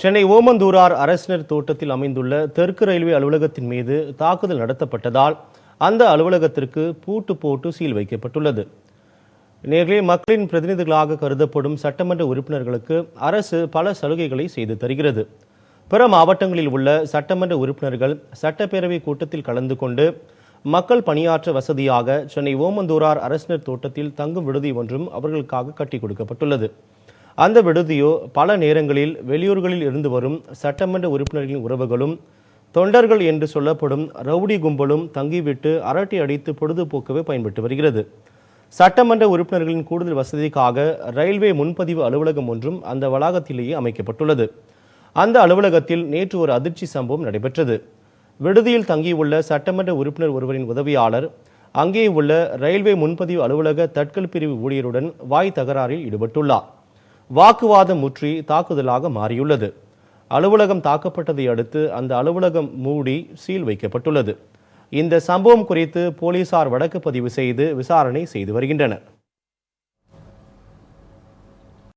சென்னை ஓமந்தூரார் அரசினர் தோட்டத்தில் அமைந்துள்ள தெற்கு ரயில்வே அலுவலகத்தின் மீது தாக்குதல் நடத்தப்பட்டதால் அந்த அலுவலகத்திற்கு பூட்டு போட்டு சீல் வைக்கப்பட்டுள்ளது. நேர்களே மக்களின் பிரதிநிதிகளாக கருதப்படும் சட்டமன்ற உறுப்பினர்களுக்கு அரசு பல சலுகைகளை செய்து தருகிறது. பிற மாவட்டங்களில் உள்ள சட்டமன்ற உறுப்பினர்கள் சட்டப்பேரவை கூட்டத்தில் கலந்து கொண்டு மக்கள் பணியாற்ற வசதியாக சென்னை ஓமந்தூரார் அரசினர் தோட்டத்தில் தங்கும் விடுதி ஒன்றும் அவர்களுக்காக கட்டி கொடுக்கப்பட்டுள்ளது. அந்த விடுதியோ பல நேரங்களில் வெளியூர்களில் இருந்து வரும் சட்டமன்ற உறுப்பினர்களின் உறவுகளும் தொண்டர்கள் என்று சொல்லப்படும் ரவுடி கும்பலும் தங்கிவிட்டு அரட்டை அடித்து பொழுதுபோக்கவே பயன்பட்டு வருகிறது. சட்டமன்ற உறுப்பினர்களின் கூடுதல் வசதிக்காக ரயில்வே முன்பதிவு அலுவலகம் ஒன்றும் அந்த வளாகத்திலேயே அமைக்கப்பட்டுள்ளது. அந்த அலுவலகத்தில் நேற்று ஒரு அதிர்ச்சி சம்பவம் நடைபெற்றது. விடுதியில் தங்கியுள்ள சட்டமன்ற உறுப்பினர் ஒருவரின் உதவியாளர் அங்கே உள்ள ரயில்வே முன்பதிவு அலுவலக தட்கல் பிரிவு ஊழியருடன் வாய் தகராறில் ஈடுபட்டுள்ளார். வாக்குவாதம் முற்றி தாக்குதலாக மாறியுள்ளது. அலுவலகம் தாக்கப்பட்டதை அடுத்து அந்த அலுவலகம் மூடி சீல் வைக்கப்பட்டுள்ளது. இந்த சம்பவம் குறித்து போலீசார் வழக்கு பதிவு செய்து விசாரணை செய்து வருகின்றனர்.